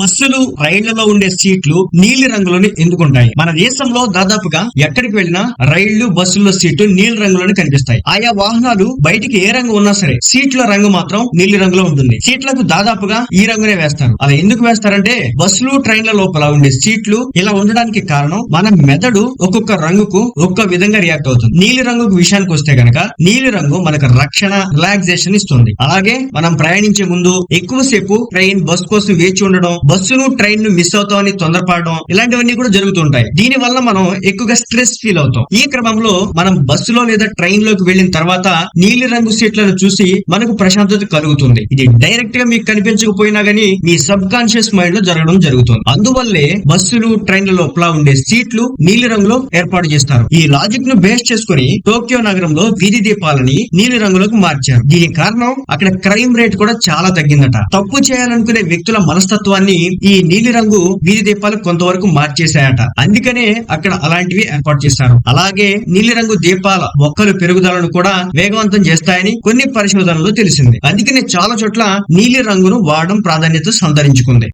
బస్సులు రైళ్ళలో ఉండే సీట్లు నీలి రంగులోని ఎందుకుంటాయి? మన దేశంలో దాదాపుగా ఎక్కడికి వెళ్ళినా రైళ్ళు బస్సుల్లో సీట్లు నీలి రంగులోనే కనిపిస్తాయి. ఆయా వాహనాలు బయటికి ఏ రంగు ఉన్నా సరే సీట్ల రంగు మాత్రం నీలి రంగులో ఉంటుంది. సీట్లకు దాదాపుగా ఈ రంగునే వేస్తారు. అలా ఎందుకు వేస్తారంటే బస్సులు ట్రైన్ల లోపల ఉండే సీట్లు ఇలా ఉండడానికి కారణం మన మెదడు ఒక్కొక్క రంగుకు ఒక్క విధంగా రియాక్ట్ అవుతుంది. నీలి రంగుకు విషయానికి వస్తే గనక నీలి రంగు మనకు రక్షణ రిలాక్సేషన్ ఇస్తుంది. అలాగే మనం ప్రయాణించే ముందు ఎక్కువసేపు ట్రైన్ బస్ కోసం వేచి ఉండడం బస్సును ట్రైన్ను మిస్ అవుతామని తొందరపడడం ఇలాంటివన్నీ కూడా జరుగుతుంటాయి. దీని వల్ల మనం ఎక్కువగా స్ట్రెస్ ఫీల్ అవుతాం. ఈ క్రమంలో మనం బస్సులో లేదా ట్రైన్లోకి వెళ్ళిన తర్వాత నీలి రంగు సీట్లను చూసి మనకు ప్రశాంతత కలుగుతుంది. ఇది డైరెక్ట్గా మీకు కనిపించకపోయినా గానీ మీ సబ్ కాన్షియస్ మైండ్లో జరగడం జరుగుతుంది. అందువల్లే బస్సులు ట్రైన్ల లోపల ఉండే సీట్లు నీలి రంగులో ఏర్పాటు చేస్తారు. ఈ లాజిక్ను బేస్ చేసుకుని టోక్యో నగరంలో వీధి దీపాలని నీలి రంగులోకి మార్చారు. దీనికి కారణం అక్కడ క్రైమ్ రేట్ కూడా చాలా తగ్గిందట. తప్పు చేయాలనుకునే వ్యక్తుల మనస్తత్వాన్ని ఈ నీలి రంగు వీధి దీపాలు కొంతవరకు మార్చేశాయట. అందుకనే అక్కడ అలాంటివి ఏర్పాటు చేశారు. అలాగే నీలి రంగు దీపాల మొక్కలు పెరుగుదలను కూడా వేగవంతం చేస్తాయని కొన్ని పరిశోధనలు తెలిసింది. అందుకనే చాలా చోట్ల నీలి రంగును వాడడం ప్రాధాన్యత సంతరించుకుంది.